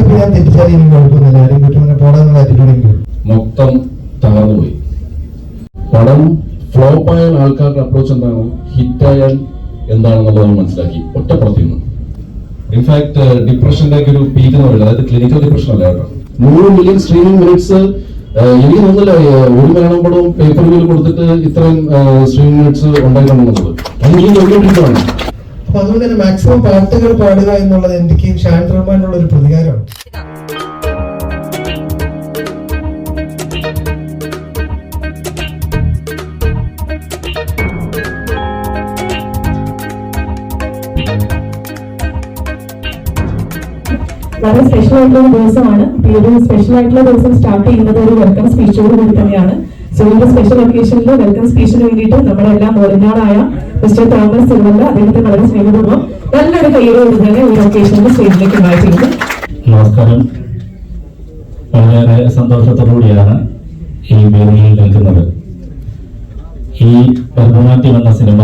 ഇപ്പൊ ഞാൻ തെറ്റിച്ചാൽ എനിക്ക് കുഴപ്പമൊന്നുമില്ല. ആരും പോടാന്നുള്ള ആറ്റിറ്റ്യൂഡ് മൊത്തം തകർന്നുപോയി. പടം ആയ ആൾക്കാരുടെ അപ്രോച്ച് എന്താണ്? ഹിറ്റായാൽ എന്താണെന്നുള്ളത് നമ്മൾ മനസ്സിലാക്കി ഒറ്റ പടത്തിൽ നിന്ന് ഇൻഫാക്ട് ഡിപ്രഷന്റെ ഒക്കെ ഒരു പീക്ക് അതായത് ക്ലിനിക്കൽ ഡിപ്രഷൻ അല്ല കേട്ടോ. നൂറ് മില്യൺ സ്ട്രീമിംഗ് മിനിറ്റ്സ് എനിക്ക് തോന്നുന്നില്ല ഒരു മലയാളം പടവും പേപ്പർ കൊടുത്തിട്ട് ഇത്രയും സ്ട്രീമിംഗ് മിനിറ്റ്സ് ഉണ്ടായിട്ടുണ്ടെന്നുള്ളത്. അത് ഈ നോക്കിക്കൊണ്ടിരിക്കുകയാണ് അപ്പൊ അതുകൊണ്ട് തന്നെ മാക്സിമം പാട്ടുകൾ പാടുക എന്നുള്ളത് എന്തൊക്കെയും ഷാൻ റഹ്മാനുള്ള ഒരു പ്രതികാരമാണ്. വളരെ സ്പെഷ്യൽ ആയിട്ടുള്ള ദിവസമാണ്. സ്പെഷ്യൽ ആയിട്ടുള്ള ദിവസം സ്റ്റാർട്ട് ചെയ്യുന്നത് ഒരു വെൽക്കം സ്പീച്ചോട് കൂടി തന്നെയാണ്. സോ സ്പെഷ്യൽ ഒക്കേഷനിൽ വെൽക്കം സ്പീച്ചിന് വേണ്ടിയിട്ട് നമ്മുടെ എല്ലാം ഒരിഞ്ഞാളായ മിസ്റ്റർ തോമസ് തിരുവല്ല അദ്ദേഹത്തെ വളരെ സ്നേഹപൂർവം നല്ലൊരു കയ്യോട് തന്നെ ഒരു ഒക്കേഷനിൽ സ്റ്റേജിലേക്ക് ചെയ്യുന്നു. നമസ്കാരം. വളരെ സന്തോഷത്തോടുകൂടിയാണ് ഈ വേദിയിൽ നിൽക്കുന്നത്. ഈ ഭരതനാട്യം എന്ന സിനിമ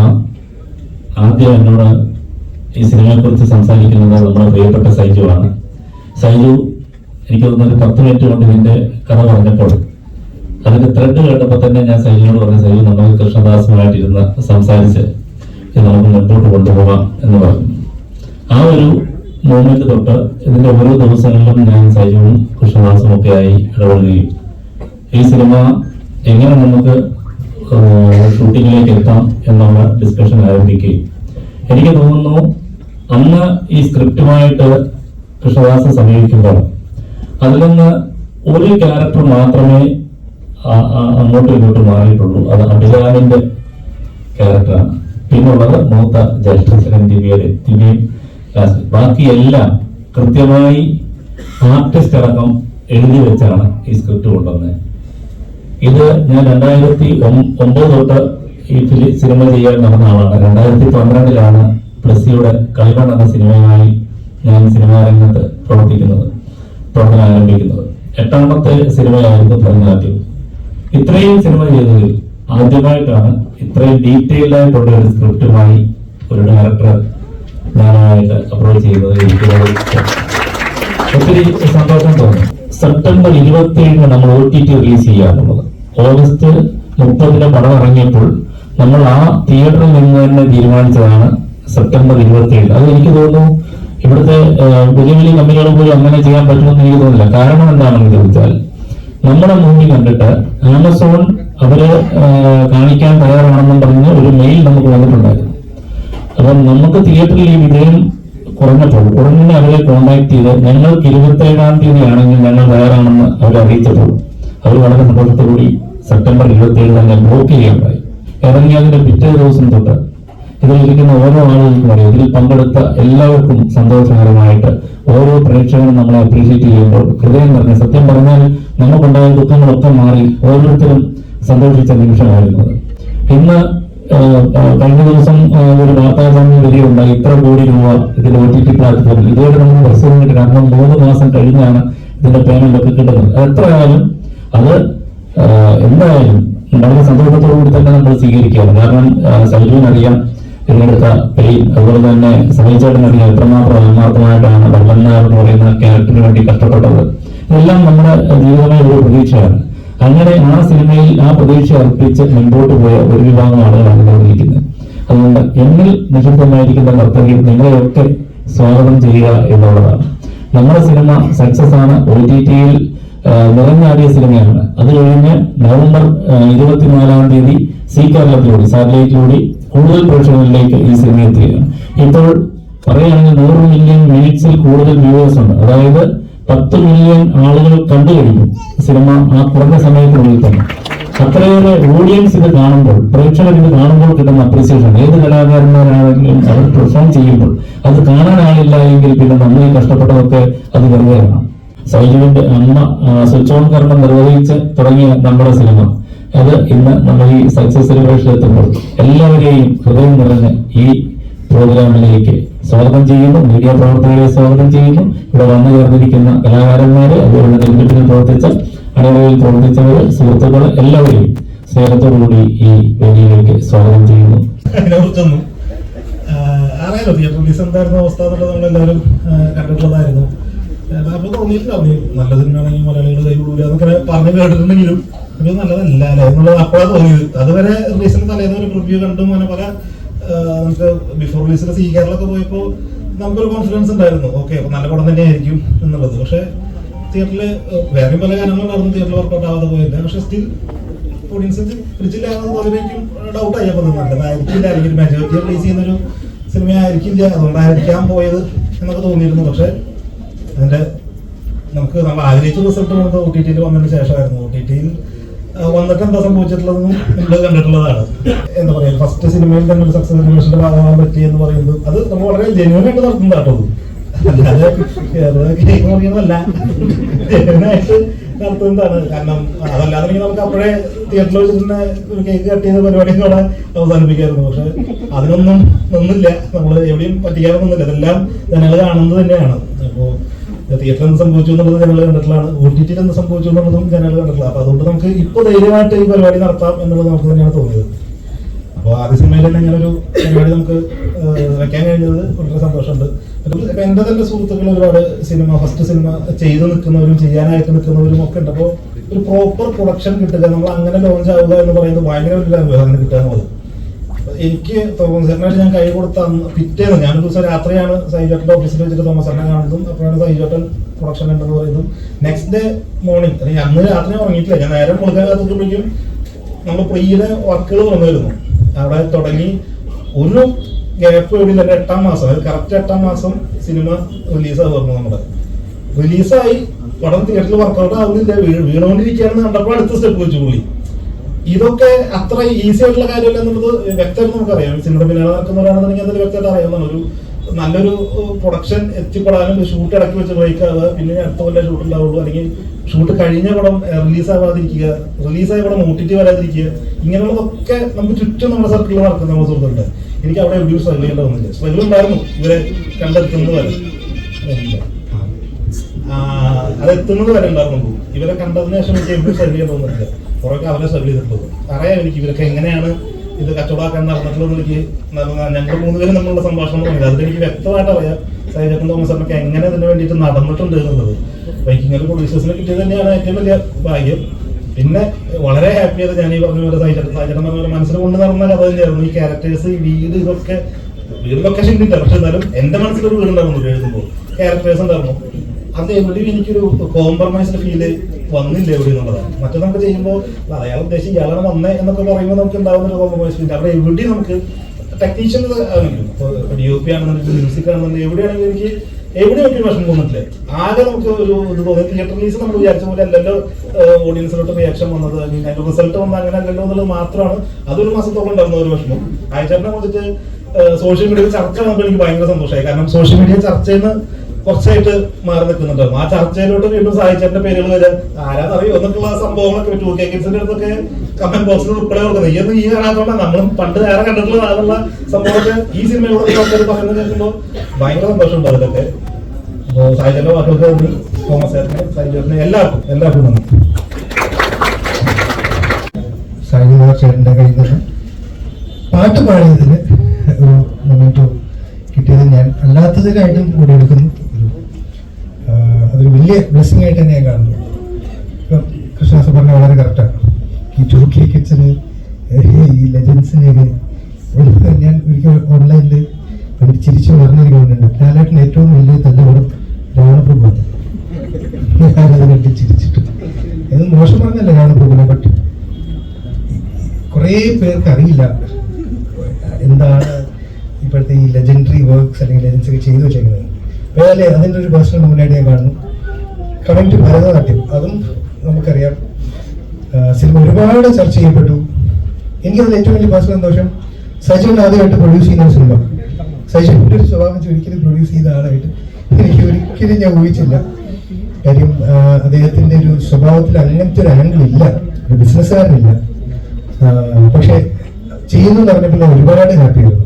ആദ്യം എന്നോട് ഈ സിനിമയെക്കുറിച്ച് സംസാരിക്കുന്നത് നമ്മുടെ പ്രിയപ്പെട്ട സൈജുവാണ്. സൈജു എനിക്ക് തോന്നുന്നൊരു പത്ത് മിനിറ്റ് കൊണ്ട് ഇതിന്റെ കഥ പറഞ്ഞപ്പോൾ അതിന്റെ ത്രെഡ് കണ്ടപ്പോൾ തന്നെ ഞാൻ സൈലിനോട് പറഞ്ഞ സൈലി നമുക്ക് കൃഷ്ണദാസുമായിട്ടിരുന്ന് സംസാരിച്ച് നമുക്ക് മുൻപോട്ട് കൊണ്ടുപോകാം എന്ന് പറഞ്ഞു. ആ ഒരു മൂമെന്റ് തൊട്ട് ഇതിന്റെ ഓരോ ദിവസങ്ങളിലും ഞാൻ സൈജുവും കൃഷ്ണദാസും ഒക്കെ ആയി ഇടപെടുകയും. ഈ സിനിമ എങ്ങനെ നമുക്ക് ഷൂട്ടിങ്ങിലേക്ക് എത്താം എന്നുള്ള ഡിസ്കഷൻ ആരംഭിക്കുകയും. എനിക്ക് തോന്നുന്നു അന്ന് ഈ സ്ക്രിപ്റ്റുമായിട്ട് കൃഷ്ണദാസ് സമീപിക്കുമ്പോൾ അതിൽ നിന്ന് ഒരു ക്യാരക്ടർ മാത്രമേ അങ്ങോട്ടും ഇങ്ങോട്ടും മാറിയിട്ടുള്ളൂ. അത് അഭിരാമിന്റെ ക്യാരക്ടറാണ് പിന്നുള്ളത് മൂത്ത ജ്യേഷ്ഠൻ ദിവ്യയുടെ ദിവ്യയും ലാസ്റ്റ് ബാക്കിയെല്ലാം കൃത്യമായി ആർട്ടിസ്റ്റ് അടക്കം എഴുതി വെച്ചാണ് ഈ സ്ക്രിപ്റ്റ് കൊണ്ടുവന്നത്. ഇത് ഞാൻ രണ്ടായിരത്തി ഒമ്പത് തൊട്ട് ഈ ഫിലി- സിനിമ ചെയ്യാൻ നടന്ന ആളാണ്. രണ്ടായിരത്തി പന്ത്രണ്ടിലാണ് പ്ലസിയുടെ കളിമൺ എന്ന സിനിമയുമായി ഞാൻ സിനിമാ രംഗത്ത് പ്രവർത്തിക്കുന്നത് പ്രവർത്തനം ആരംഭിക്കുന്നത്. എട്ടാമത്തെ സിനിമയായിരുന്നു ഭരതനാട്യം. ഇത്രയും സിനിമ ചെയ്തതിൽ ആദ്യമായിട്ടാണ് ഇത്രയും ഡീറ്റെയിൽഡ് ആയിട്ടുള്ള ഒരു സ്ക്രിപ്റ്റുമായി ഒരു ഡയറക്ടർ ഞാനായിട്ട് അപ്രോച്ച് ചെയ്യുന്നത് എനിക്ക് ഒത്തിരി സന്തോഷം തോന്നി. സെപ്റ്റംബർ ഇരുപത്തി ഏഴിന് നമ്മൾ ഒ ടി ടി റിലീസ് ചെയ്യാറുള്ളത്. ഓഗസ്റ്റ് മുപ്പതിന് പടം ഇറങ്ങിയപ്പോൾ നമ്മൾ ആ തിയേറ്ററിൽ നിന്ന് തന്നെ തീരുമാനിച്ചതാണ് സെപ്റ്റംബർ ഇരുപത്തി ഏഴ് അത് എനിക്ക് തോന്നുന്നു ഇവിടുത്തെ വലിയ വലിയ കമ്പനികൾ പോലും അങ്ങനെ ചെയ്യാൻ പറ്റുമെന്ന് എനിക്ക് തോന്നുന്നില്ല. കാരണം എന്താണെന്ന് ചോദിച്ചാൽ നമ്മുടെ മുന്നിൽ കണ്ടിട്ട് ആമസോൺ അവർ കാണിക്കാൻ തയ്യാറാണെന്നും പറഞ്ഞ് ഒരു മെയിൽ നമുക്ക് വന്നിട്ടുണ്ടായിരുന്നു. അപ്പം നമുക്ക് തിയേറ്ററിൽ ഈ വിജയം കുറഞ്ഞപ്പോൾ ഉടനെ അവരെ കോണ്ടാക്ട് ചെയ്ത് ഞങ്ങൾക്ക് ഇരുപത്തി ഏഴാം തീയതി ആണെങ്കിൽ ഞങ്ങൾ തയ്യാറാണെന്ന് അവർ അറിയിച്ചപ്പോൾ അവർ വളരെ സന്തോഷത്തോടുകൂടി സെപ്റ്റംബർ ഇരുപത്തി ഏഴ് തന്നെ ബ്ലോക്ക് ചെയ്യുകയുണ്ടായി. ഇറങ്ങിയതിന്റെ പിറ്റേ ദിവസം തൊട്ട് ഇതിലിരിക്കുന്ന ഓരോ ആളുകൾക്കും അറിയാം ഇതിൽ പങ്കെടുത്ത എല്ലാവർക്കും സന്തോഷകരമായിട്ട് ഓരോ പ്രേക്ഷകരും നമ്മളെ അപ്രീഷിയേറ്റ് ചെയ്യുമ്പോൾ ഹൃദയം നിറഞ്ഞ സത്യം പറഞ്ഞാൽ നമുക്കുണ്ടായ ദുഃഖങ്ങളൊക്കെ മാറി ഓരോരുത്തരും സന്തോഷിച്ച നിമിഷമായിരുന്നത് ഇന്ന് കഴിഞ്ഞ ദിവസം ഒരു വാർത്താചാനൽ വരികയുണ്ടായി ഇത്ര കോടി രൂപ ഇതിന്റെ ഒ ടി ടി പ്ലാറ്റ്ഫോമിൽ ഇതുവരെ നമ്മൾ പ്രസിഡന്റ് കാരണം മൂന്ന് മാസം കഴിഞ്ഞാണ് ഇതിന്റെ പേയ്മെന്റ് ഒക്കെ കിട്ടുന്നത്. എത്രയായാലും അത് എന്തായാലും വളരെ സന്തോഷത്തോടു കൂടി തന്നെ നമ്മൾ സ്വീകരിക്കുകയാണ്. കാരണം സൈജുവിന് അറിയാം ഇതിനെടുത്ത പെയിൻ അതുപോലെ തന്നെ സഹിച്ചേട്ടൻ അറിയാം എത്രമാത്രം ആത്മാർത്ഥമായിട്ടാണ് വള്ളന്നാർ എന്ന് പറയുന്ന ക്യാരക്ടറിന് വേണ്ടി കഷ്ടപ്പെട്ടത്. ഇതെല്ലാം നമ്മുടെ ജീവിതമായ ഒരു പ്രതീക്ഷയാണ്. അങ്ങനെ ആ സിനിമയിൽ ആ പ്രതീക്ഷ അർപ്പിച്ച് മുൻപോട്ട് പോയ ഒരു വിഭാഗം ആളുകളാണ് ഇവിടെ അതുകൊണ്ട് എന്നിൽ നിക്ഷിപ്തമായിരിക്കുന്ന കർത്തവ്യം നിങ്ങളെയൊക്കെ സ്വാഗതം ചെയ്യുക എന്നുള്ളതാണ്. നമ്മുടെ സിനിമ സക്സസ് ആണ്. ഒ ടി ടിയിൽ നിറഞ്ഞാടിയ സിനിമയാണ്. അത് കഴിഞ്ഞ് നവംബർ ഇരുപത്തിനാലാം തീയതി സി കേരളത്തിലൂടെ സാറ്റലൈറ്റിലൂടെ കൂടുതൽ പ്രേക്ഷകരിലേക്ക് ഈ സിനിമ എത്തുകയാണ്. ഇപ്പോൾ പറയുകയാണെങ്കിൽ നൂറ് മില്യൺ മിനിറ്റ്സിൽ കൂടുതൽ വ്യൂവേഴ്സ് ഉണ്ട്. അതായത് പത്ത് മില്യൺ ആളുകൾ കണ്ടു കഴിഞ്ഞു. സിനിമ ആ കുറഞ്ഞ സമയത്തിനുള്ളിൽ തന്നെ അത്രയേറെ ഓഡിയൻസ് ഇത് കാണുമ്പോൾ പ്രേക്ഷകർ ഇത് കാണുമ്പോൾ കിട്ടുന്ന അപ്രീസിയേഷൻ ഏത് കലാകാരന്മാരാണെങ്കിലും അവർ പെർഫോം ചെയ്യുമ്പോൾ അത് കാണാൻ ആളില്ല എങ്കിൽ പിന്നെ നമ്മൾ കഷ്ടപ്പെട്ടതൊക്കെ അത് വെറുതെയാണ് സൈജുവിന്റെ അമ്മ സ്വിച്ച് ഓൺ കർമ്മം നിർവഹിച്ച് തുടങ്ങിയ നമ്മുടെ സിനിമ. അത് ഇന്ന് നമ്മൾ ഈ സക്സസ് സെലിബ്രേഷൻ എത്തുമ്പോൾ എല്ലാവരെയും ഹൃദയം നിറഞ്ഞ് ഈ പ്രോഗ്രാമിലേക്ക് സ്വാഗതം ചെയ്യുന്നു. മീഡിയ പ്രവർത്തകരെ സ്വാഗതം ചെയ്യുന്നു. ഇവിടെ വന്നു ചേർന്നിരിക്കുന്ന കലാകാരന്മാരെ അതുപോലെ നെൽക്കെട്ടിന് പ്രവർത്തിച്ച അണികളിൽ പ്രവർത്തിച്ചവര് സുഹൃത്തുക്കൾ എല്ലാവരെയും സ്നേഹത്തോടുകൂടി ഈ വേദിയിലേക്ക് സ്വാഗതം ചെയ്യുന്നു. അറിയാലോ തിയേറ്റർ റിലീസ് എന്തായിരുന്നു അവസ്ഥ എന്നുള്ളത് നമ്മളെല്ലാവരും കണ്ടിട്ടുള്ളതായിരുന്നു. ആഹ് അപ്പൊ തോന്നിയിട്ടുണ്ടാവും നല്ല സിനിമയാണെങ്കിൽ മലയാളികൾ കൈവിടൂല എന്നൊക്കെ പറഞ്ഞു കേട്ടിട്ടുണ്ടെങ്കിലും നല്ലതല്ല അല്ലേ? എന്നുള്ളത് അപ്പോഴാണ് തോന്നിയത്. അതുവരെ റിലീസിന് തലേന്ന് ഒരു റിവ്യൂ കണ്ടും അങ്ങനെ പല നമുക്ക് ബിഫോർ ബിസിനസ് സി കേരളൊക്കെ പോയപ്പോൾ നമുക്കൊരു കോൺഫിഡൻസ് ഉണ്ടായിരുന്നു. ഓക്കെ അപ്പൊ നല്ല പടം തന്നെയായിരിക്കും എന്നുള്ളത്. പക്ഷെ തിയേറ്ററിൽ വേറെയും പല ഗാനങ്ങളുണ്ടായിരുന്നു തിയേറ്ററിൽ വർക്കൗട്ട് ആവാതെ പോയില്ല. പക്ഷെ സ്റ്റിൽ ഓഡിയൻസ് പിടിച്ചില്ല എന്നത് പലരേക്കും ഡൗട്ട് ആയി അപ്പോൾ നല്ലതായിരിക്കില്ല അല്ലെങ്കിൽ മെജോറിറ്റി റിലീസ് ചെയ്യുന്നൊരു സിനിമ ആയിരിക്കില്ല അതുകൊണ്ടായിരിക്കാൻ പോയത് എന്നൊക്കെ തോന്നിയിരുന്നു. പക്ഷെ അതിന്റെ നമുക്ക് നമ്മൾ ആഗ്രഹിച്ച റിസൾട്ട് വന്നത് ഒ ടി ടിയിൽ വന്നതിന് ശേഷമായിരുന്നു. ഒ ടി ടിയിൽ വന്നിട്ട് എന്താ സംഭവിച്ചിട്ടുള്ളതെന്നും നമ്മൾ കണ്ടിട്ടുള്ളതാണ്. എന്താ പറയുക ഫസ്റ്റ് സിനിമയിൽ തന്നെ ഒരു സക്സസ് അനിമേഷന്റെ ഭാഗമാകാൻ പറ്റി എന്ന് പറയുന്നത് അത് നമ്മൾ വളരെ ജെന്യൂൻ ആയിട്ട് നടത്തുന്നത് കേട്ടോ അല്ലാതെ പറയുന്നതല്ല ജെന്യൂനായിട്ട് നടത്തുന്നതാണ്. കാരണം അതല്ലാതെ നമുക്ക് അപ്പോഴേ തിയേറ്ററിൽ വെച്ചിട്ട് ഒരു കേക്ക് കട്ട് ചെയ്ത പരിപാടിയൊക്കെ അവിടെ അവസാനിപ്പിക്കായിരുന്നു. പക്ഷെ അതിനൊന്നും ഒന്നുമില്ല നമ്മൾ എവിടെയും പറ്റിക്കാറൊന്നുമില്ല ഇതെല്ലാം ജനങ്ങൾ കാണുന്നത് തന്നെയാണ്. അപ്പോൾ തിയേറ്ററിൽ എന്ത് സംഭവിച്ചു എന്നുള്ളത് ജനങ്ങൾ കണ്ടിട്ടുള്ളതാണ്. ഒ ടി ടിയിൽ എന്ത് സംഭവിച്ചു എന്നുള്ളതും ജനങ്ങൾ കണ്ടിട്ടുള്ള അപ്പൊ അതുകൊണ്ട് നമുക്ക് ഇപ്പൊ ധൈര്യമായിട്ട് ഈ പരിപാടി നടത്താം എന്നുള്ളത് നമുക്ക് തന്നെയാണ് തോന്നിയത്. അപ്പോൾ ആദ്യ സിനിമയിൽ തന്നെ ഇങ്ങനെ ഒരു പരിപാടി നമുക്ക് വെക്കാൻ കഴിഞ്ഞത് വളരെ സന്തോഷമുണ്ട്. എന്റെ തന്നെ സുഹൃത്തുക്കൾ ഒരുപാട് സിനിമ ഫസ്റ്റ് സിനിമ ചെയ്തു നിൽക്കുന്നവരും ചെയ്യാനായിട്ട് നിൽക്കുന്നവരും ഒക്കെ ഉണ്ട്. അപ്പോൾ ഒരു പ്രോപ്പർ പ്രൊഡക്ഷൻ കിട്ടുക നമ്മൾ അങ്ങനെ ലോഞ്ച് ആവുക എന്ന് പറയുന്നത് ഭയങ്കര ഒരു അങ്ങനെ കിട്ടുക എന്നുള്ളത്. എനിക്ക് തോമസ് ചേട്ടനായിട്ട് ഞാൻ കൈ കൊടുത്ത പിറ്റേന്ന് ഞാൻ ദിവസം രാത്രിയാണ് സൈജോട്ടന്റെ ഓഫീസിൽ വെച്ചിട്ട് തോമസ് സാറിനെ കാണുന്നതും അപ്പോഴാണ് സൈജോട്ടൻ പ്രൊഡക്ഷൻ ഉണ്ടെന്ന് പറയുന്നതും. നെക്സ്റ്റ് ഡേ മോർണിംഗ് അല്ലെങ്കിൽ അന്ന് രാത്രി ഉറങ്ങിയിട്ടില്ല. ഞാൻ നേരം കൊടുക്കാൻ കാത്തുമ്പോഴേക്കും നമ്മൾ പ്രിയുടെ വർക്കുകൾ തുറന്നിരുന്നു അവിടെ തുടങ്ങി ഒരു ഗ്യാപ്പ് എവിടെ തന്നെ എട്ടാം മാസം അതായത് കറക്റ്റ് എട്ടാം മാസം സിനിമ റിലീസാകുന്നു നമ്മുടെ റിലീസായി പടം തിയേറ്ററിൽ വർക്കൗട്ട് ആവുന്നില്ല. വീണുകൊണ്ടിരിക്കുകയാണെന്ന് കണ്ടപ്പോൾ അടുത്ത സ്റ്റെപ്പ് വെച്ചു പുള്ളി ഇതൊക്കെ അത്ര ഈസി ആയിട്ടുള്ള കാര്യമല്ല എന്നുള്ളത് വ്യക്തമായിട്ട് നമുക്കറിയാം. സിനിമ പിന്നാലെ നടക്കുന്നവരാണെന്നുണ്ടെങ്കിൽ അതിൽ വ്യക്തമായിട്ട് അറിയാവുന്ന ഒരു നല്ലൊരു പ്രൊഡക്ഷൻ എത്തിപ്പെടാനും ഷൂട്ട് ഇടയ്ക്ക് വെച്ച് ബ്രേക്ക് പിന്നെ അടുത്ത കൊല്ലം ഷൂട്ട് ഉണ്ടാവുള്ളൂ. അല്ലെങ്കിൽ ഷൂട്ട് കഴിഞ്ഞ പടം റിലീസ് ആവാതിരിക്കുക റിലീസായ പടം ഒ ടി ടി വരാതിരിക്കുക ഇങ്ങനെയുള്ളതൊക്കെ നമുക്ക് ചുറ്റും നമ്മുടെ സർക്കിളിൽ നടക്കുന്ന നമ്മുടെ സുഹൃത്തുക്കളുണ്ട് എനിക്ക് അവിടെ എവിടെയും സ്ട്രഗിൾ ചെയ്യേണ്ട വന്നില്ല സ്ട്രഗിൾ ഉണ്ടായിരുന്നു. ഇവരെ കണ്ടെത്തുന്നത് വരെ. അതെത്തുന്നത് വരെ ഉണ്ടായിരുന്നു ഇവരെ കണ്ടതിന് ശേഷം എനിക്ക് എവിടെയും സ്ട്രഗിൾ തോന്നുന്നില്ല. കുറെയൊക്കെ അവരെ സെർവ് ചെയ്തിട്ടുള്ളത്. അറിയാം എനിക്ക് ഇവരൊക്കെ എങ്ങനെയാണ് ഇത് കച്ചവടമാക്കാൻ നടന്നിട്ടുള്ളത് എനിക്ക് ഞങ്ങൾ മൂന്നുപേരും നമ്മളുടെ സംഭാഷണം തുടങ്ങി അതിൽ എനിക്ക് വ്യക്തമായിട്ട് അറിയാം സൈജപ്പൻ തോമസ് അമ്മയ്ക്ക് എങ്ങനെ ഇതിന് വേണ്ടിയിട്ട് നടന്നിട്ടുണ്ട് എന്നുള്ളത്. ബൈക്കിങ്ങിൽ പ്രൊഡ്യൂസേഴ്സിനെ കിട്ടിയത് തന്നെയാണ് ഏറ്റവും വലിയ ഭാഗ്യം. പിന്നെ വളരെ ഹാപ്പി ആയത് ഞാൻ ഈ പറഞ്ഞ പോലെ സൈജട്ടൻ സൈജട്ടൻ പറഞ്ഞ പോലെ മനസ്സിൽ കൊണ്ട് നടന്നാൽ അത് തന്നെയായിരുന്നു. ഈ ക്യാരക്ടേഴ്സ് ഈ വീട് ഇതൊക്കെ വീട് ലൊക്കേഷൻ കിട്ടില്ല പക്ഷെ എന്നാലും എന്റെ മനസ്സിലൊരു വീടുണ്ടായിരുന്നു എഴുതുമ്പോൾ. ക്യാരക്ടേഴ്സ് ഉണ്ടായിരുന്നു. അത് എവിടെയും എനിക്കൊരു കോംപ്രമൈസ് ഫീൽ വന്നില്ല എവിടെ എന്നുള്ളതാണ്. മറ്റേ നമുക്ക് ചെയ്യുമ്പോൾ അയാൾ ഉദ്ദേശം ഇയാളാണ് വന്നേ എന്നൊക്കെ പറയുമ്പോൾ നമുക്ക് ഉണ്ടാവുന്ന ഒരു കോംപ്രമൈസ് ഫീൽ അവിടെ എവിടെയും നമുക്ക് ടെക്നീഷ്യൻ ആണെങ്കിലും ഡി ഒ പി ആണെന്നുണ്ടെങ്കിൽ മ്യൂസിക് ആണെന്നുണ്ടെങ്കിൽ എവിടെയാണെങ്കിലും എനിക്ക് എവിടെ എനിക്ക് വിഷമം തോന്നിട്ടില്ല. ആകെ നമുക്ക് ഒരു ഇത് തോന്നി. തിയേറ്റർ റിലീസ് നമ്മൾ വിചാരിച്ച പോലെ അല്ലല്ലോ ഓഡിയൻസിലോട്ട് റിയാക്ഷൻ വന്നത്. അല്ലെങ്കിൽ അതിന്റെ റിസൾട്ട് വന്നത് അങ്ങനെ അല്ലല്ലോ എന്നുള്ളത് മാത്രമാണ്. അതൊരു മാസത്തോളം ഉണ്ടായിരുന്ന ഒരു വിഷമം. ആയിച്ചേട്ടനെ കുറിച്ചിട്ട് സോഷ്യൽ മീഡിയയിൽ ചർച്ച വന്നപ്പോൾ എനിക്ക് ഭയങ്കര സന്തോഷമായി. കാരണം സോഷ്യൽ മീഡിയ ചർച്ചയിൽ കുറച്ചായിട്ട് മാറി നിൽക്കുന്നുണ്ട്. ആ ചർച്ചയിലോട്ട് വീണ്ടും സാഹിത്യന്റെ പേരുകൾ വരാൻ ആരാന്നറിയോ? എന്നൊക്കെയുള്ള സംഭവങ്ങളൊക്കെ ടു കെ കിഡ്സിന്റെ അടുത്തൊക്കെ കമന്റ് ബോക്സിൽ ഉൾപ്പെടെ കൊടുക്കുന്നത് ഈ ഒന്നും ഈ കാണാത്തോണ്ടാണ് നമ്മളും പണ്ട് നേരെ കണ്ടിട്ടുള്ള സംഭവമൊക്കെ ഈ സിനിമയോട് ആൾക്കാർ പറയുന്നത് കേൾക്കുമ്പോൾ ഭയങ്കര സന്തോഷമുണ്ട് അതിലൊക്കെ അപ്പോ സാഹിത്യന്റെ വാക്കുകൾക്ക് നന്ദി. തോമസ് ചേട്ടനെ സാഹിത്യത്തിന് എല്ലാവർക്കും എല്ലാവർക്കും നന്ദി. ചേട്ടന്റെ കയ്യിൽ നിന്ന് പാട്ട് പാടിയതിന് ഒരു മൊമെന്റോ കിട്ടിയത് ഞാൻ അല്ലാത്തതിനായിട്ടും കൂടി എടുക്കുന്നു. അതൊരു വലിയ ബ്ലെസ്സിങ് ആയിട്ട് തന്നെ ഞാൻ കാണുന്നു. ഇപ്പം കൃഷ്ണാസ് പറഞ്ഞ വളരെ കറക്റ്റാണ് ഈ ടു കെ കിഡ്സിന് ഈ ലെജൻസിനെയൊക്കെ ഞാൻ ഒരിക്കൽ ഓൺലൈനിൽ ഒരു ചിരിച്ചു പറഞ്ഞൊരു ഗവൺമെന്റ് കാലഘട്ടത്തിൽ ഏറ്റവും വലിയ തല്ലുകൂടും രാവണപ്രഭു ഞാനത് ചിരിച്ചിട്ട്. ഇത് മോശം പറഞ്ഞല്ല രാവണപ്രഭുവിനെ ബട്ട് കുറേ പേർക്ക് അറിയില്ല എന്താണ് ഇപ്പോഴത്തെ ഈ ലെജൻഡറി വർക്ക്സ് അല്ലെങ്കിൽ ലെജൻസ് ഒക്കെ ചെയ്തു വെച്ചേക്കുന്നത്. അതിന്റെ ഒരു പേഴ്സണൽ മുന്നായിട്ട് ഞാൻ കാണുന്നു. കമ്മിങ് ടു ഭരതനാട്യം അതും നമുക്കറിയാം. സിനിമ ഒരുപാട് ചർച്ച ചെയ്യപ്പെട്ടു. എനിക്കതിൽ ഏറ്റവും വലിയ പാസ് സന്തോഷം സജിൻ ആദ്യമായിട്ട് പ്രൊഡ്യൂസ് ചെയ്യുന്ന ഒരു സിനിമ. സജിന്റെ ഒരു സ്വഭാവം ഒരിക്കലും പ്രൊഡ്യൂസ് ചെയ്ത ആളായിട്ട് എനിക്ക് ഒരിക്കലും ഞാൻ ഊഹിച്ചില്ല. കാര്യം അദ്ദേഹത്തിന്റെ ഒരു സ്വഭാവത്തിൽ അങ്ങനത്തെ ഒരു ആംഗിൾ ഇല്ല. ഒരു ബിസിനസ്സുകാരനില്ല പക്ഷേ ചെയ്യുന്നു പറഞ്ഞപ്പോൾ ഒരുപാട് ഹാപ്പിയായിരുന്നു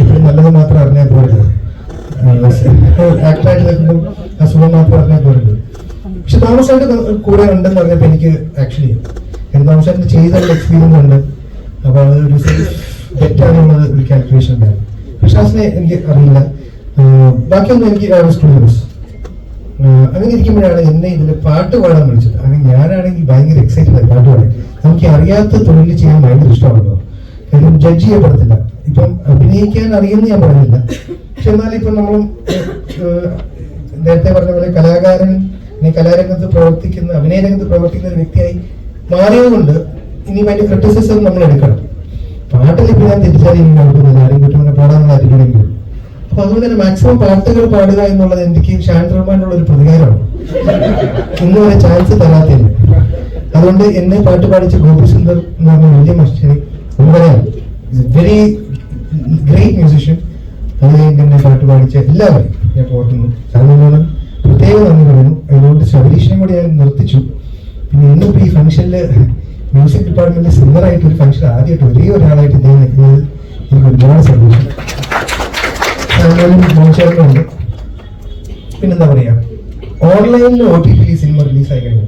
ഇപ്പോഴും നല്ലത് മാത്രം അറിഞ്ഞാൽ പോരല്ലോ ആക്ടറായിട്ട് നിൽക്കുമ്പോൾ അസുഖം മാത്രം അറിഞ്ഞാൽ പോരല്ലോ പക്ഷെ താമസമായിട്ട് കൂടെ ഉണ്ടെന്ന് പറഞ്ഞപ്പോൾ എനിക്ക് ആക്ച്വലി എനിക്ക് താമസമായിട്ട് ചെയ്ത എക്സ്പീരിയൻസ് ഉണ്ട്. അപ്പോൾ അത് ഒരു തെറ്റാണെന്നുള്ളത് ഒരു കാൽക്കുലേഷൻ ഉണ്ടായിരുന്നു അതിനെ എനിക്ക് അറിയില്ല ബാക്കിയൊന്നും എനിക്ക് സ്റ്റുഡിയോസ് അങ്ങനെ ഇരിക്കുമ്പോഴാണ് എന്നെ ഇതിൽ പാട്ട് പാടാൻ വിളിച്ചത്. അങ്ങനെ ഞാനാണെങ്കിൽ ഭയങ്കര എക്സൈറ്റഡ് ആയി പാട്ട് പാടാൻ. നമുക്ക് അറിയാത്ത തൊഴിൽ ചെയ്യാൻ ഭയങ്കര ഇഷ്ടമാണല്ലോ. കാര്യം ജഡ്ജ് ചെയ്യപ്പെടത്തില്ല. ഇപ്പം അഭിനയിക്കാൻ അറിയുമെന്ന് ഞാൻ പറയുന്നില്ല പക്ഷെ എന്നാലും നമ്മളും നേരത്തെ പറഞ്ഞ പോലെ കലാകാരൻ കലാരംഗത്ത് പ്രവർത്തിക്കുന്ന അഭിനയ രംഗത്ത് പ്രവർത്തിക്കുന്ന ഒരു വ്യക്തിയായി മാറിയതുകൊണ്ട് ഇനി വേണ്ടി ക്രിറ്റിസിസം നമ്മൾ എടുക്കണം. പാട്ടിൽ ഇപ്പൊ ഞാൻ തിരിച്ചറിയുന്നു ആരും കുറ്റം അങ്ങനെ പാടാനുള്ള അരിക്കണമെങ്കിൽ അപ്പൊ അതുകൊണ്ട് തന്നെ മാക്സിമം പാട്ടുകൾ പാടുക എന്നുള്ളത് എനിക്ക് ഷാൻ ഒരു പ്രതികാരമാണ്. ഇന്ന് വരെ ചാൻസ് തരാത്തില്ല. അതുകൊണ്ട് എന്നെ പാട്ട് പാടിച്ച ഗോപിസുന്ദർ എന്ന് പറഞ്ഞ വലിയ മനുഷ്യനെ വെരി ഗ്രേറ്റ് മ്യൂസിഷ്യൻ അത് കഴിഞ്ഞ് എന്നെ പാട്ട് പാടിച്ച എല്ലാവരും ഞാൻ ഓർക്കുന്നു കാരണം പ്രത്യേകം നന്ദി പറയുന്നു. അതുകൊണ്ട് ശബരീഷിനെ കൂടി ഞാൻ നിർത്തിച്ചു. പിന്നെ ഇന്നിപ്പോൾ ഈ ഫംഗ്ഷനിൽ മ്യൂസിക് ഡിപ്പാർട്ട്മെന്റിൽ സിംഗറായിട്ട് ഒരു ഫംഗ്ഷൻ ആദ്യമായിട്ട് ഒരേ ഒരാളായിട്ട് ഇദ്ദേഹം നിൽക്കുന്നത് എനിക്ക് ഒരുപാട് സന്തോഷം. മോശമായിട്ടുണ്ട്. പിന്നെന്താ പറയുക ഓൺലൈനിൽ ഒ ടി ടി സിനിമ റിലീസായി കഴിഞ്ഞു.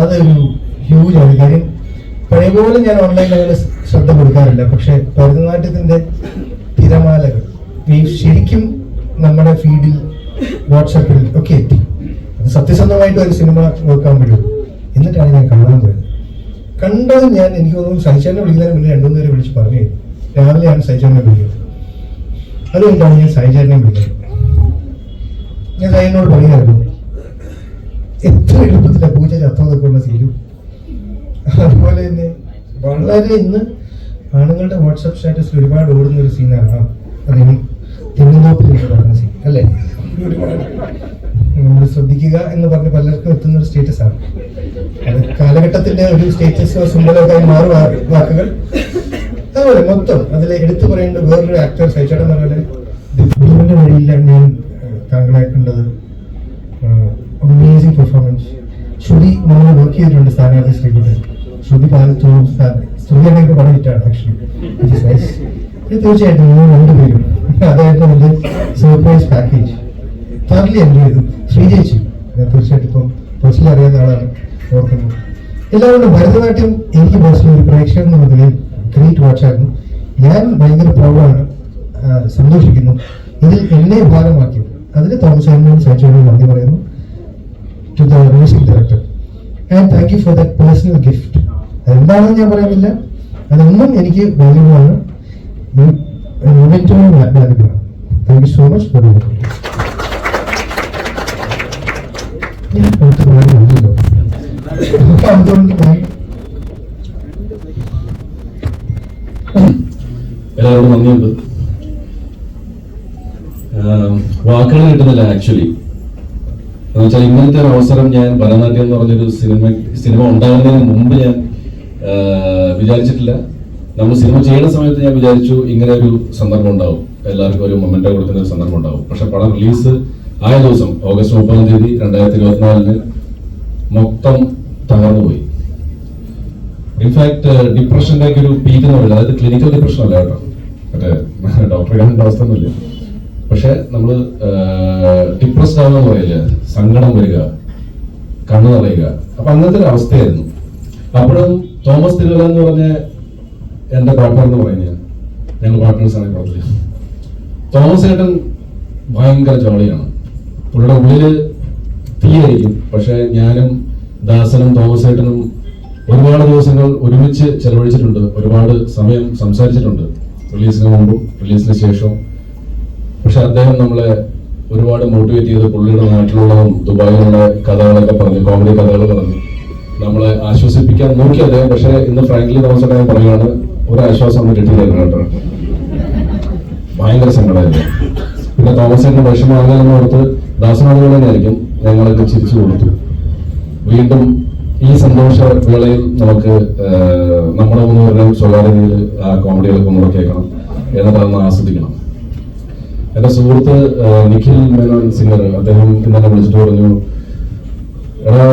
അതൊരു ഹ്യൂജ് ആണ്. കാര്യം പഴയ പോലെ ഞാൻ ഓൺലൈനിൽ അങ്ങനെ ശ്രദ്ധ കൊടുക്കാറില്ല. പക്ഷെ ഭരതനാട്യത്തിന്റെ തിരമാലകൾ ശരിക്കും നമ്മുടെ ഫീഡിൽ വാട്സാപ്പിൽ ഒക്കെ എത്തി. സത്യസന്ധമായിട്ട് ഒരു സിനിമ നോക്കാൻ പറ്റും. എന്നിട്ടാണ് ഞാൻ കാണാൻ പോയത്. കണ്ടത് ഞാൻ എനിക്ക് തോന്നുന്നു സൈചാനെ വിളിക്കുന്നതിന് പിന്നെ രണ്ടു പേരെ വിളിച്ച് പറഞ്ഞു രാവിലെയാണ് സൈചാനെ വിളിക്കുന്നത് അതുകൊണ്ടാണ് ഞാൻ സൈചാനെ വിളിക്കുന്നത് ഞാൻ സൈനോട് പറയുന്നു എത്ര എളുപ്പത്തിലാണ് പൂജ ചത്തോതൊക്കെ ഉള്ള സീനും അതുപോലെ തന്നെ വളരെ ഇന്ന് ആണുങ്ങളുടെ വാട്സപ്പ് സ്റ്റാറ്റസിൽ ഒരുപാട് ഓടുന്ന ഒരു സീനാണ് അദ്ദേഹം തെങ്ങുതോപ്പിൽ എന്ന് പറഞ്ഞ അല്ലേ? നമ്മൾ ശ്രദ്ധിക്കുക എന്ന് പറഞ്ഞ് പലർക്കും എത്തുന്ന ഒരു സ്റ്റേറ്റസ് ആണ്. കാലഘട്ടത്തിന്റെ ഒരു സ്റ്റേറ്റസ് സിമ്പലൊക്കെ മാറും വാക്കുകൾ. അതുപോലെ മൊത്തം അതിൽ എടുത്തു പറയേണ്ട വേറൊരു ആക്ടർ സഹിച്ചേട്ടൻ പറഞ്ഞ പോലെ ദീപുവിന്റെ വഴിയിലാണ് ഞാൻ താങ്കളെ കണ്ടത് അമേസിംഗ് പെർഫോമൻസ് ശ്രുതി നമ്മൾ വർക്ക് ചെയ്തിട്ടുണ്ട് സ്ഥാനാർത്ഥി ശ്രീകുട്ടൻ ശ്രുതി പാലത്തു ശ്രുതി എന്നൊക്കെ പറഞ്ഞിട്ടാണ് ആക്ച്വലി ഇത് തീർച്ചയായിട്ടും നിങ്ങൾ രണ്ടുപേരും എന്റെ സർപ്രൈസ് പാക്കേജ് തറലി എൻജോയ് ചെയ്തു? ശ്രീജയിച്ചു ഞാൻ തീർച്ചയായിട്ടും ഇപ്പം പേഴ്സണലി അറിയാവുന്ന ആളാണ്. ഓർക്കുന്നത് എല്ലാവരും ഭരതനാട്യം എനിക്ക് പേഴ്സണലി ഒരു പ്രേക്ഷകൻ എന്ന നിലയിൽ ഗ്രേറ്റ് വാച്ചായിരുന്നു ഞാൻ ഭയങ്കര പ്രൗഡാണ് സന്തോഷിക്കുന്നു. ഇതിൽ എന്നെ ഭാഗമാക്കിയത് അതിന് തോമസ് ആൻഡ് സൈച്ചോട് നന്ദി പറയുന്നു. To the music director and thank you for the personal gift അതെന്താണെന്ന് ഞാൻ പറയുന്നില്ല അതൊന്നും എനിക്ക് valuable you so much for ഞാൻ പുറത്ത് പറയാനില്ലല്ലോ അപ്പൊ അതുകൊണ്ട് ഞാൻ എല്ലാവരോടും നന്ദിയുണ്ട്. വാക്കുകൾ കിട്ടുന്നില്ല ആക്ച്വലി എന്ന് വെച്ചാൽ ഇങ്ങനത്തെ ഒരു അവസരം ഞാൻ ഭരതനാട്യം എന്ന് പറഞ്ഞൊരു സിനിമ സിനിമ ഉണ്ടാകുന്നതിന് മുമ്പ് ഞാൻ വിചാരിച്ചിട്ടില്ല. നമ്മൾ സിനിമ ചെയ്യുന്ന സമയത്ത് ഞാൻ വിചാരിച്ചു ഇങ്ങനെ ഒരു സന്ദർഭം ഉണ്ടാവും. എല്ലാവർക്കും ഒരു മൊമെന്റോ കൊടുക്കുന്ന ഒരു സന്ദർഭം ഉണ്ടാവും. പക്ഷെ പടം റിലീസ് ആയ ദിവസം ഓഗസ്റ്റ് മുപ്പതാം തീയതി രണ്ടായിരത്തി ഇരുപത്തിനാലിന് മൊത്തം തകർന്നുപോയി ഇൻഫാക്ട് ഡിപ്രഷന്റെ ഒക്കെ ഒരു പീക്ക് എന്ന് പറയുന്നത് അതായത് ക്ലിനിക്കൽ ഡിപ്രഷൻ അല്ല കേട്ടോ. മറ്റേ ഡോക്ടറെ കാണേണ്ട അവസ്ഥ ഒന്നുമില്ല പക്ഷെ നമ്മൾ ഡിപ്രസ്ഡ് ആവുക എന്ന് പറയില്ല. സങ്കടം വരിക കണ്ണു നിറയുക. അപ്പൊ അങ്ങനത്തെ ഒരു അവസ്ഥയായിരുന്നു. അപ്പോഴും തോമസ് തിരുവല്ല എന്ന് പറഞ്ഞ എന്റെ പാർട്ട്ണർ എന്ന് പറയുന്നത് ഞങ്ങൾ പാർട്ട്നേഴ്സാണ് പടത്തിൽ തോമസ് ഏട്ടൻ ഭയങ്കര ജോളിയാണ്. പുള്ളിയുടെ ഉള്ളിൽ തീയായിരിക്കും. പക്ഷേ ഞാനും ദാസനും തോമസ് ഏട്ടനും ഒരുപാട് ദിവസങ്ങൾ ഒരുമിച്ച് ചെലവഴിച്ചിട്ടുണ്ട്. ഒരുപാട് സമയം സംസാരിച്ചിട്ടുണ്ട്. റിലീസിന് മുമ്പും റിലീസിന് ശേഷവും. പക്ഷെ അദ്ദേഹം നമ്മളെ ഒരുപാട് മോട്ടിവേറ്റ് ചെയ്ത് പുള്ളിയുടെ നാട്ടിലുള്ളതും ദുബായിലുള്ള കഥകളൊക്കെ പറഞ്ഞു കോമഡി കഥകൾ പറഞ്ഞു. നമ്മളെ ആശ്വസിപ്പിക്കാൻ നോക്കി അദ്ദേഹം. പക്ഷേ ഇന്ന് ഫ്രാങ്ക്ലി തോമസ് ഏട്ടൻ പറയുകയാണ് ഒരു ആശ്വാസം ഒന്നും കിട്ടിയില്ല കേട്ടോ ഭയങ്കര സങ്കടമായിരുന്നു. പിന്നെ തോമസിന്റെ വിഷമാകാമെന്ന് ഓർത്ത് ദാസനോട് തന്നെ ആയിരിക്കും ഞങ്ങളൊക്കെ ചിരിച്ചു കൊടുത്തു. വീണ്ടും ഈ സന്തോഷ വേളയിൽ നമുക്ക് നമ്മുടെ മൂന്നുപേരുടെയും സ്വകാര്യതയിൽ ആ കോമഡികളൊക്കെ ഒന്നുകൂടെ കേൾക്കണം എന്നിട്ട് ആസ്വദിക്കണം. എന്റെ സുഹൃത്ത് നിഖിൽ മേനോൻ സിംഗർ അദ്ദേഹം ഇന്നലെ വിളിച്ചിട്ട് പറഞ്ഞു എടാ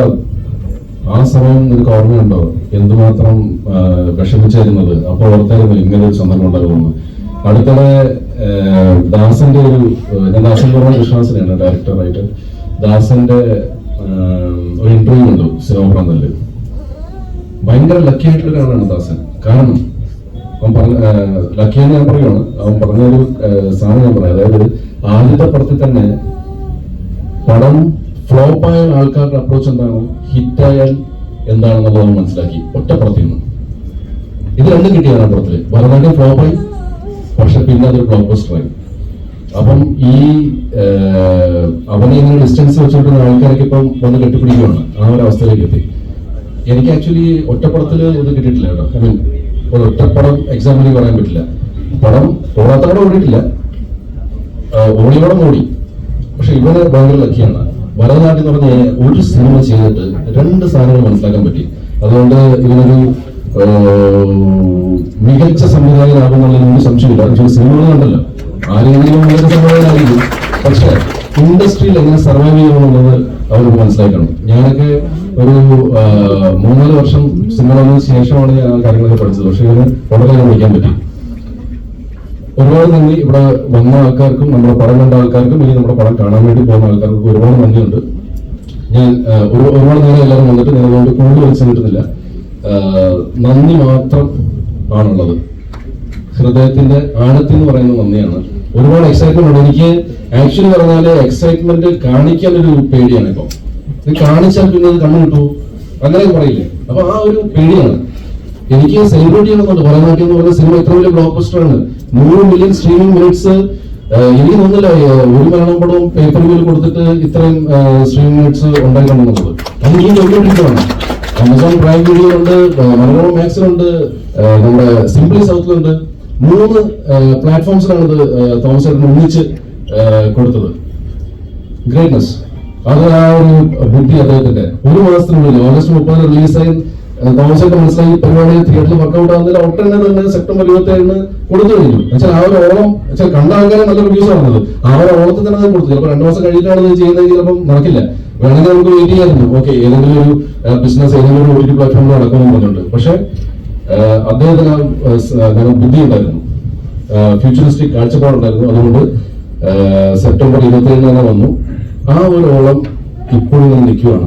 ആ സമയം നിനക്ക് ഓർമ്മയുണ്ടോ എന്തുമാത്രം വിഷമിച്ചായിരുന്നത് അപ്പോൾ ഓർത്തായിരുന്നു ഇങ്ങനെ ഒരു സന്ദർഭം ഉണ്ടാകുമെന്ന്. അടുത്തിടെ ദാസന്റെ ഒരു ഞാൻ ദാസൻ പറഞ്ഞ വിശ്വാസനെയാണ് ഡയറക്ടറായിട്ട് ദാസന്റെ ഒരു ഇന്റർവ്യൂ ഉണ്ട് സിനിമ പ്രാന്തൽ ഭയങ്കര ലക്കി ആയിട്ടുള്ള ഒരാളാണ് ദാസൻ. കാരണം അവൻ പറഞ്ഞ ലക്കി എന്ന് ഞാൻ പറയുവാണ്. അവൻ പറഞ്ഞൊരു സാധനം ഞാൻ പറയാം. അതായത് ആദ്യത്തെ പടത്തിൽ തന്നെ പടം ഫ്ലോപ്പായ ആൾക്കാരുടെ അപ്രോച്ച് എന്താണ് ഹിറ്റായാൽ എന്താണെന്നുള്ളത് നമ്മൾ മനസ്സിലാക്കി. ഒറ്റപ്പുറത്തിൽ നിന്ന് ഇത് രണ്ടും കിട്ടിയതാണ് അപ്പുറത്തിൽ ഭരതനാട്യം ഫ്ലോപ്പായി പക്ഷെ പിന്നെ അതൊരു ബ്ലോക്ക് ബസ്റ്ററായി അപ്പം ഈ അവനെ ഇങ്ങനെ ഡിസ്റ്റൻസ് വെച്ചുകൊണ്ടിരുന്ന ആൾക്കാരൊക്കെ ഇപ്പം വന്ന് കെട്ടിപ്പിടിക്കുകയാണ് ആ ഒരു അവസ്ഥയിലേക്ക് എത്തി. എനിക്ക് ആക്ച്വലി ഒറ്റപ്പടത്തിൽ ഇത് കിട്ടിയിട്ടില്ല കേട്ടോ. ഐ മീൻ ഒരു ഒറ്റപ്പടം എക്സാമ്പിൾ പറയാൻ പറ്റില്ല. പടം ഓടാത്തവിടെ ഓടിയിട്ടില്ല. ഓടിയോടെ ഓടി. പക്ഷെ ഇവന് ഭയങ്കര ലക്കിയാണ് ഭരതനാട്യം എന്ന് പറഞ്ഞ ഒരു സിനിമ ചെയ്തിട്ട് രണ്ട് സാധനങ്ങൾ മനസ്സിലാക്കാൻ പറ്റി. അതുകൊണ്ട് ഇവനൊരു ആഹ്, മികച്ച സംവിധായകനാകുന്നുള്ള ഒരു സംശയമില്ല. പക്ഷേ സിനിമകൾ കണ്ടല്ലോ ആരെങ്കിലും മികച്ച സംവിധായകനായിരിക്കും. പക്ഷെ ഇൻഡസ്ട്രിയിൽ എങ്ങനെ സർവൈവ് ചെയ്യണമെന്നുള്ളത് അവർക്ക് മനസ്സിലാക്കണം. ഞാനൊക്കെ ഒരു മൂന്നാൽ വർഷം സിനിമ വന്നതിന് ശേഷമാണ് ഞാൻ കാര്യങ്ങളൊക്കെ പഠിച്ചത്. പക്ഷേ ഇവന് വളരെ വിളിക്കാൻ പറ്റി. ഒരുപാട് നന്ദി. ഇവിടെ വന്ന ആൾക്കാർക്കും നമ്മുടെ പടം കണ്ട ആൾക്കാർക്കും ഇനി നമ്മുടെ പടം കാണാൻ വേണ്ടി പോകുന്ന ആൾക്കാർക്കും ഒരുപാട് നന്ദിയുണ്ട്. ഞാൻ ഒരു ഒരുപാട് നേരം എല്ലാവരും വന്നിട്ട് ഞാൻ അതുകൊണ്ട് കൂടുതൽ വലിച്ചു നന്ദി മാത്രം ആണുള്ളത്. ഹൃദയത്തിന്റെ ആഴത്തിൽ എന്ന് പറയുന്ന നന്ദിയാണ്. ഒരുപാട് എക്സൈറ്റ്മെന്റ് ഉണ്ട്. എനിക്ക് ആക്ച്വലി പറഞ്ഞാൽ എക്സൈറ്റ്മെന്റ് കാണിക്കാൻ ഒരു പേടിയാണ് ഇപ്പൊ. ഇത് കാണിച്ചാൽ പിന്നെ അത് കണ്ണു കിട്ടൂ അങ്ങനെ പറയില്ലേ? അപ്പൊ ആ ഒരു പേടിയാണ്. എനിക്ക് സെലിബ്രേറ്റ് ചെയ്യണമെന്നുണ്ട് ഭരതനാട്യം എന്ന് പറയുന്ന സിനിമ എത്ര വലിയ ബ്ലോക്ക് ബസ്റ്റർ ആണ്. നൂറ് മില്യൺ സ്ട്രീമിംഗ് മിനിറ്റ്സ് എനിക്ക് തോന്നുന്നില്ല ഒരു മലയാളം പടവും പേപ്പർ ബിൽ കൊടുത്തിട്ട് ഇത്രയും സ്ട്രീമിംഗ് മിനിറ്റ്സ് ഉണ്ടായിട്ടുണ്ടെന്നുള്ളത് അത് ഈ നോക്കിക്കൊണ്ടിരിക്കുകയാണ്. ആമസോൺ പ്രൈം വീഡിയോ ഉണ്ട് മനോരമ മാക്സിലുണ്ട് നമ്മുടെ സിംപ്ലി സൗത്തിലുണ്ട് മൂന്ന് പ്ലാറ്റ്ഫോംസിലാണ് ഇത് തോമസ് ചേട്ടൻ ഒന്നിച്ച് കൊടുത്തത്. ഗ്രേറ്റ്നസ് അത് ആ ഒരു ബുദ്ധി അദ്ദേഹത്തിന്റെ. ഒരു മാസത്തിനുള്ളിൽ ഓഗസ്റ്റ് മുപ്പതിന് റിലീസായി തോമസൊക്കെ മനസ്സിലായി. പരിപാടി തിയേറ്ററിൽ വർക്കൗട്ട് ആകുന്നില്ല ഒട്ടന്നെ തന്നെ സെപ്റ്റംബർ ഇരുപത്തി ഏഴിന് കൊടുത്തു കഴിഞ്ഞു വെച്ചാൽ ആ ഒരു ഓളം വെച്ചാൽ കണ്ട ആൾക്കാരെ നല്ല റിവ്യൂസ് ആണത്. ആ ഒരു ഓളത്തിൽ തന്നെ അത് കൊടുത്തു. ചിലപ്പോൾ രണ്ടു മാസം കഴിഞ്ഞിട്ടാണ് ഇത് ചെയ്യുന്നത് ചിലപ്പോൾ നടക്കില്ല. വേണമെങ്കിൽ നമുക്ക് വെയിറ്റ് ചെയ്യാറുണ്ട് ഓക്കെ ഏതെങ്കിലും ഒരു ബിസിനസ് ഏതെങ്കിലും ഒരു പ്ലാറ്റ്ഫോമിൽ നടക്കുമെന്ന് പറഞ്ഞിട്ടുണ്ട്. പക്ഷേ അദ്ദേഹത്തിന് ബുദ്ധി ഉണ്ടായിരുന്നു ഫ്യൂച്ചറിസ്റ്റിക് കാഴ്ചപ്പാടുണ്ടായിരുന്നു. അതുകൊണ്ട് സെപ്റ്റംബർ ഇരുപത്തി ഏഴിന് തന്നെ വന്നു. ആ ഒരു ഓളം ഇപ്പോഴും നിൽക്കുകയാണ്.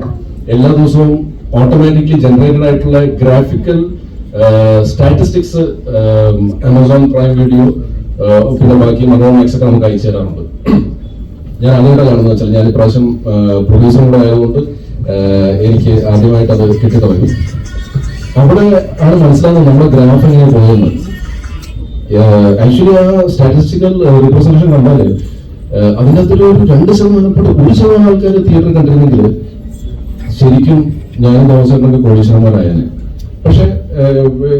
എല്ലാ ദിവസവും ഓട്ടോമാറ്റിക്കലി ജനറേറ്റഡ് ആയിട്ടുള്ള graphical statistics Amazon Prime video പിന്നെ ബാക്കി മനോരമ ഒക്കെ നമുക്ക് അയച്ചു തരാറുണ്ട്. ഞാൻ അതുകൊണ്ട് കാണുന്നത് വെച്ചാൽ ഞാൻ ഇപ്രാവശ്യം പ്രൊഡ്യൂസർ കൂടെ ആയതുകൊണ്ട് എനിക്ക് ആദ്യമായിട്ട് അത് കിട്ടി തുടങ്ങി. അവിടെ ആണ് മനസ്സിലാകുന്നത് നമ്മുടെ ഗ്രാഫ് എങ്ങനെ പോകുന്നത്. ആക്ച്വലി ആ സ്റ്റാറ്റിസ്റ്റിക്കൽ റിപ്രസെന്റേഷൻ കണ്ടാൽ ആഹ് അതിനകത്തൊരു രണ്ട് ശതമാനം ഒരു ശതമാനം ആൾക്കാർ തിയേറ്റർ കണ്ടിരുന്നെങ്കിൽ ശരിക്കും ഞാനും തോമസേട്ടനൊക്കെ കോടീശ്വരന്മാരായനെ പക്ഷെ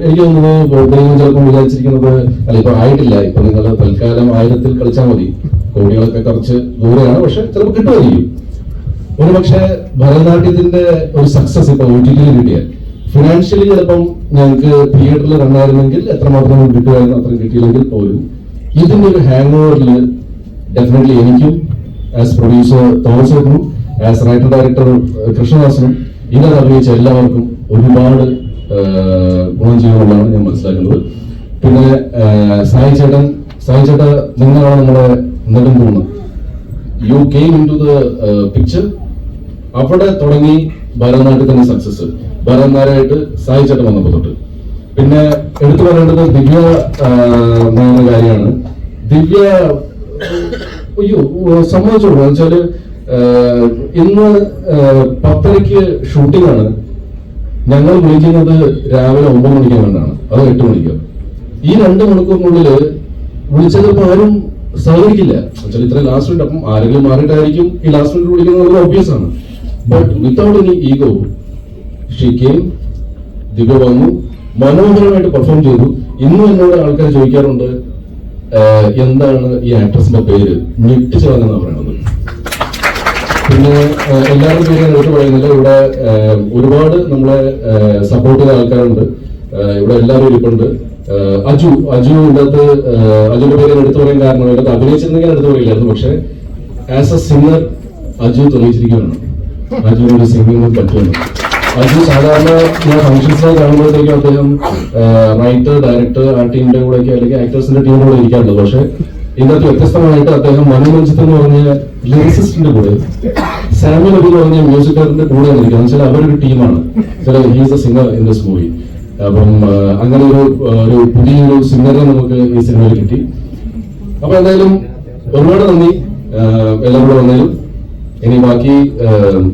എനിക്ക് തോന്നുന്നത് ദൈവം ചിലപ്പോൾ വിചാരിച്ചിരിക്കുന്നത് അല്ല ഇപ്പൊ ആയിട്ടില്ല. ഇപ്പൊ നിങ്ങൾ തൽക്കാലം ആയിരത്തിൽ കളിച്ചാൽ മതി. കോടികളൊക്കെ കുറച്ച് ദൂരെയാണ് പക്ഷെ ചിലപ്പോൾ കിട്ടുമായിരിക്കും. ഒരു പക്ഷേ ഭരതനാട്യത്തിന്റെ ഒരു സക്സസ് ഇപ്പൊ ഒ കിട്ടിയാൽ. ഫിനാൻഷ്യലി ചിലപ്പം ഞങ്ങൾക്ക് തിയേറ്ററിൽ റണ്ണായിരുന്നെങ്കിൽ എത്രമാത്രം കിട്ടുമായിരുന്നു അത്രയും കിട്ടിയില്ലെങ്കിൽ പോലും. ഇതിന്റെ ഒരു ഹാങ് ഓവറിൽ ഡെഫിനറ്റ്ലി എനിക്കും ആസ് പ്രൊഡ്യൂസർ തോമസ് ഏട്ടനും ആസ് റൈറ്റർ ഡയറക്ടർ കൃഷ്ണദാസനും ഇതിനകത്ത് അഭിനയിച്ച എല്ലാവർക്കും ഒരുപാട് ഗുണം ചെയ്യുമെന്നാണ് ഞാൻ മനസ്സിലാക്കുന്നത്. പിന്നെ സായി ചേട്ടൻ സായി ചേട്ടൻ നിങ്ങളാണ് നമ്മുടെ നെടുംതൂണ് you came into the picture അവിടെ തുടങ്ങി ഭരതനാട്യത്തിന്റെ സക്സസ് ഭരതന്മാരായിട്ട് സായി ചേട്ടൻ വന്നപ്പോ തൊട്ട്. പിന്നെ എടുത്തു പറയേണ്ടത് ദിവ്യ എന്ന കാര്യമാണ്. ദിവ്യ അയ്യോ സമ്മതിച്ചോളൂ. എന്ന് വെച്ചാൽ ഇന്ന് പത്തരയ്ക്ക് ഷൂട്ടിംഗ് ആണ് ഞങ്ങൾ വിളിക്കുന്നത് രാവിലെ ഒമ്പത് മണിക്ക് കണ്ടാണ്. അത് എട്ട് മണിക്ക്? ഈ രണ്ട് മണിക്കൂറിനുള്ളിൽ വിളിച്ചത് ഇപ്പൊ ആരും സഹകരിക്കില്ല. എന്നുവെച്ചാൽ ഇത്ര ലാസ്റ്റ് മിനിറ്റ് അപ്പം ആരെങ്കിലും മാറിയിട്ടായിരിക്കും ഈ ലാസ്റ്റ് മിനിറ്റ് വിളിക്കുന്നത് ഒബ്വിയസ് ആണ്. But without any ego she Divya വന്നു മനോഹരമായിട്ട് പെർഫോം ചെയ്തു. ഇന്നും എന്നോട് ആൾക്കാർ ചോദിക്കാറുണ്ട് എന്താണ് ഈ ആക്ട്രസിന്റെ പേര്? ഞെട്ടിച്ചു വന്നെന്നാണ് പറയണത് പിന്നെ എല്ലാവരും പേര് എടുത്തു പറയുന്നില്ല. ഇവിടെ ഒരുപാട് നമ്മളെ സപ്പോർട്ട് ചെയ്ത ആൾക്കാരുണ്ട്. ഇവിടെ എല്ലാവരും ഇരിപ്പുണ്ട്. അജു അജു ഇതിനകത്ത് അജുവിന്റെ പേര് എടുത്തു പറയാൻ കാരണം ഇതിനകത്ത് അഭിനയിച്ചിരുന്നെങ്കിൽ എടുത്തു പറയില്ലായിരുന്നു. പക്ഷെ ആസ് എ സിംഗർ അജു തെളിയിച്ചിരിക്കുകയാണ്. അജുവിന് ഒരു സിംഗിങ് പറ്റുന്നു അജു സാധാരണ ഞാൻ ഫംഗ്ഷൻസ് കാണുമ്പോഴത്തേക്കും അദ്ദേഹം റൈറ്റർ ഡയറക്ടർ ആ ടീമിന്റെ കൂടെ ഒക്കെ അല്ലെങ്കിൽ ആക്ടേഴ്സിന്റെ ടീമിന്റെ കൂടെ ഇരിക്കാറുള്ളത് പക്ഷെ ഇതിനകത്ത് വ്യത്യസ്തമായിട്ട് അദ്ദേഹം മനോരഞ്ജിത്ത് എന്ന് പറഞ്ഞ ലിറിസിസ്റ്റിന്റെ കൂടെ സാമ്യൽ അബി എന്ന് പറഞ്ഞ മ്യൂസിക് ഡയറക്ടറിന്റെ കൂടെ എന്ന് വെച്ചാൽ അവരൊരു ടീമാണ്. ചില he's a singer in this movie അപ്പം അങ്ങനെ ഒരു ഒരു പുതിയൊരു സിംഗറെ നമുക്ക് ഈ സിനിമയിൽ കിട്ടി. അപ്പൊ എന്തായാലും ഒരുപാട് നന്ദി. എല്ലാം കൂടെ വന്നാലും ഇനി ബാക്കി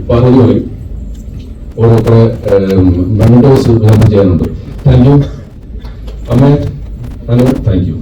പറഞ്ഞു പറയും ഓരോരുത്തരെ മെൻഡോസ് വിതരണം ചെയ്യാനുണ്ട്. താങ്ക് യു അമ്മേ താങ്ക് യു